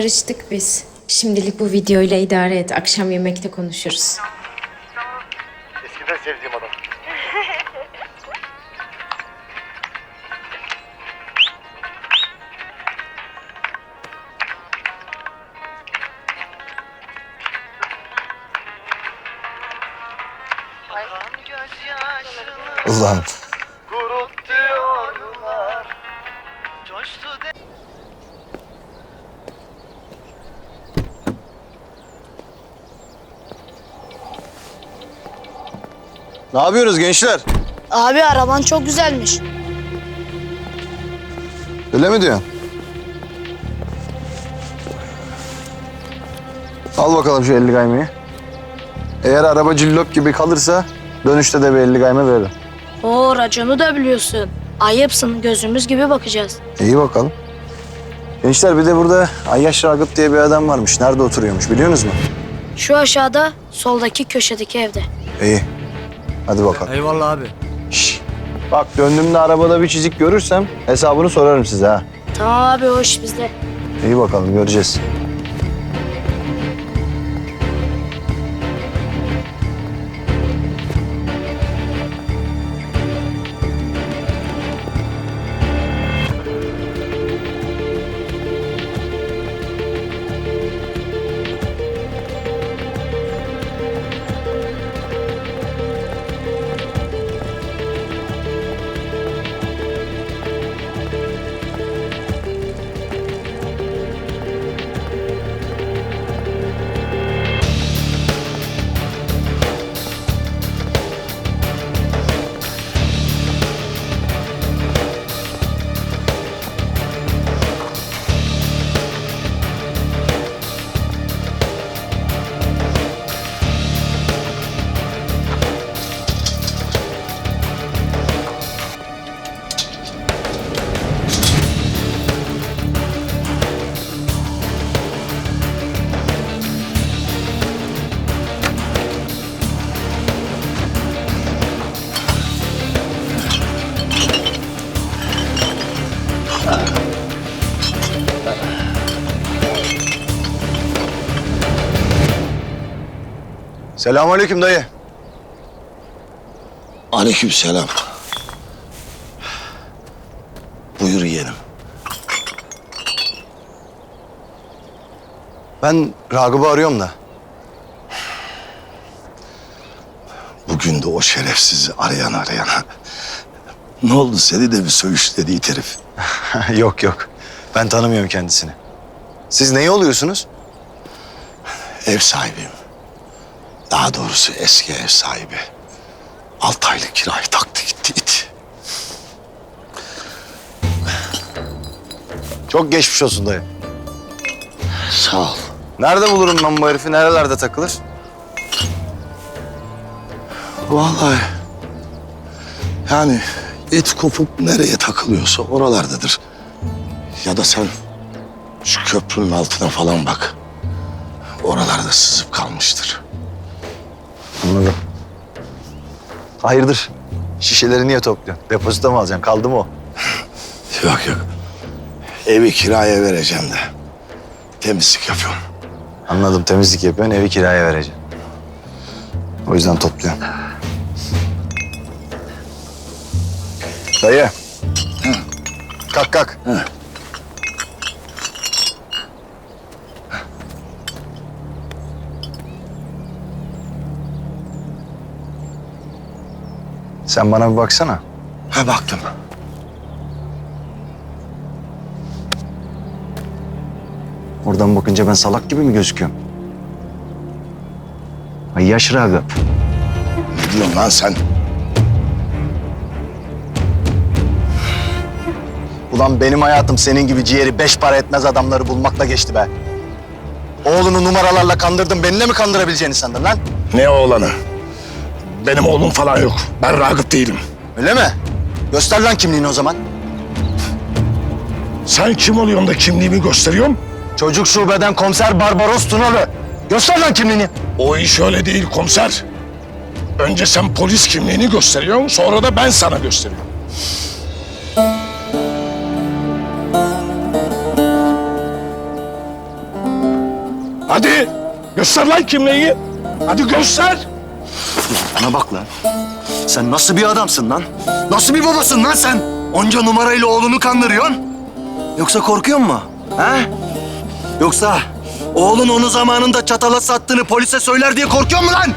Barıştık biz. Şimdilik bu videoyla idare et. Akşam yemekte konuşuruz. Eskiden sevdiğim adam. Ulan Kuruttuyorlar. Coştu de... ne yapıyoruz gençler? Abi araban çok güzelmiş. Öyle mi diyorsun? Al bakalım şu 50 gaymeyi. Eğer araba cillop gibi kalırsa dönüşte de bir 50 gayme veririm. Oo raconu da biliyorsun. Ayıpsın gözümüz gibi bakacağız. İyi bakalım. Gençler bir de burada Ayyaş Ragıp diye bir adam varmış. Nerede oturuyormuş biliyor musunuz mu? Şu aşağıda soldaki köşedeki evde. İyi. Hadi bakalım. Eyvallah abi. Şş. Bak döndüğümde arabada bir çizik görürsem hesabını sorarım size ha. Tamam abi iş bizde. İyi bakalım göreceğiz. Selamünaleyküm dayı. Aleykümselam. Buyur yeğenim. Ben Ragıp'ı arıyorum da. Bugün de o şerefsizi arayan arayana. Ne oldu seni de bir söğüşledi herif. yok yok. Ben tanımıyorum kendisini. Siz neyi oluyorsunuz? Ev sahibiyim. Daha doğrusu eski ev sahibi. Altı aylık kirayı taktı gitti it. Çok geçmiş olsun dayı. Sağ ol. Nerede bulurum ben bu herifi? Nerelerde takılır? Vallahi yani it kopup nereye takılıyorsa oralardadır. Ya da sen şu köprünün altına falan bak. Oralarda sızıp kalmıştır. Anladım. Hayırdır? Şişeleri niye topluyorsun? Depozito mu alacaksın? Kaldı mı o? Yok yok. Evi kiraya vereceğim de. Temizlik yapıyorum. Anladım. Temizlik yapıyorsun, evi kiraya vereceksin. O yüzden topluyorsun. Dayı. Kalk kalk. Hı. Sen bana bir baksana. Ha baktım. Oradan bakınca ben salak gibi mi gözüküyorum? Ay yaş Ragıp. Ne diyorsun lan sen? Ulan benim hayatım senin gibi ciğeri beş para etmez adamları bulmakla geçti be. Oğlunu numaralarla kandırdın. Beni de mi kandırabileceğini sandın lan? Ne oğlanı? Benim oğlum falan yok. Ben Ragıp değilim. Öyle mi? Göster lan kimliğini o zaman. Sen kim oluyorsun da kimliğimi gösteriyorum? Çocuk şubeden komiser Barbaros Tunalı. Göster lan kimliğini. O iş öyle değil komiser. Önce sen polis kimliğini gösteriyorsun, sonra da ben sana gösteriyorum. Hadi göster lan kimliği. Hadi göster. Bana bak lan. Sen nasıl bir adamsın lan? Nasıl bir babasın lan sen? Onca numarayla oğlunu kandırıyorsun. Yoksa korkuyor mu? Ha? Yoksa oğlun onu zamanında çatala sattığını polise söyler diye korkuyor mu lan?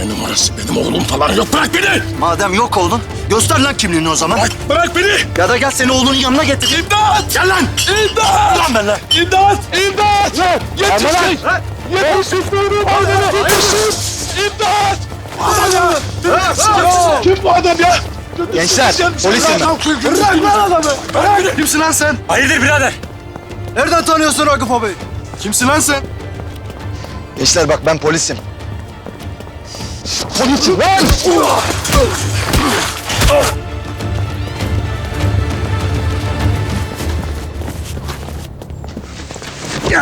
Ne numarası benim oğlum falan yok. Bırak beni. Madem yok oğlun, göster lan kimliğini o zaman. Bırak, bırak beni. Ya da gel seni oğlunun yanına getir. İmdat. Gel lan! İmdat. Lan ben lan! İmdat. İmdat. Yetiştik. Yetiştik. Yetiştik. İmdat. Kim bu adam ya? Gençler, polisim ben. Bırak lan adamı. Bırak. Kimsin lan sen? Hayırdır birader? Nereden tanıyorsun Ragıp abi? Kimsin lan sen? Gençler bak ben polisim. Polisim lan.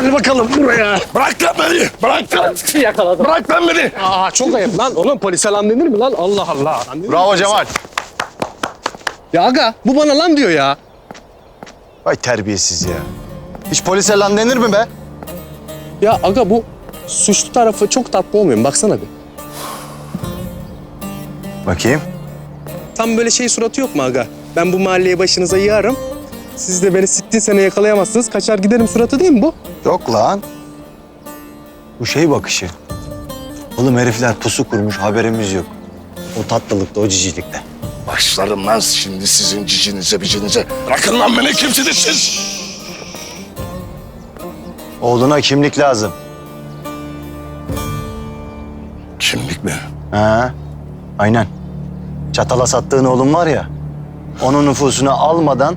Gel bakalım buraya. Bırak lan beni. Bırak lan. Yakaladım. Bırak lan beni. Aa çok ayıp lan. Oğlum polise lan denir mi lan? Allah Allah. Bravo Cemal. Ya aga bu bana lan diyor ya. Vay terbiyesiz ya. Hiç polise lan denir mi be? Ya aga bu suçlu tarafı çok tatlı olmuyor mu? Baksana bir. Bakayım. Tam böyle şey suratı yok mu aga? Ben bu mahalleye başınıza yığarım. Siz de beni sittin sene yakalayamazsınız. Kaçar giderim suratı değil mi bu? Yok lan. Bu şey bakışı. Oğlum herifler pusu kurmuş haberimiz yok. O tatlılıkta, o cicilikte. Başlarım lan şimdi sizin cicinize bicinize. Bırakın lan beni kimsiniz siz? Oğluna kimlik lazım. Kimlik mi? Ha, aynen. Çatala sattığın oğlum var ya, onun nüfusunu almadan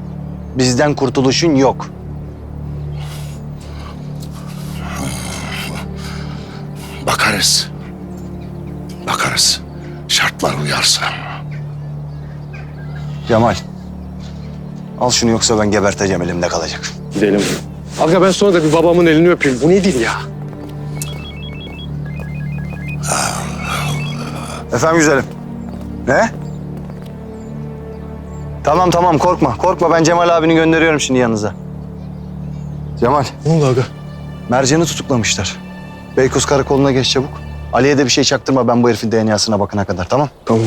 bizden kurtuluşun yok. Bakarız. Bakarız. Şartlar uyarsa. Cemal, al şunu yoksa ben geberteceğim elimde kalacak. Gidelim. Aga ben sonra da bir babamın elini öpeyim. Bu ne değil ya? Efendim güzelim. Ne? Tamam tamam korkma, korkma ben Cemal abini gönderiyorum şimdi yanınıza. Cemal, Ne oldu aga? Mercan'ı tutuklamışlar. Beykoz karakoluna geç çabuk. Ali'ye de bir şey çaktırma ben bu herifin DNA'sına bakana kadar tamam? Tamam.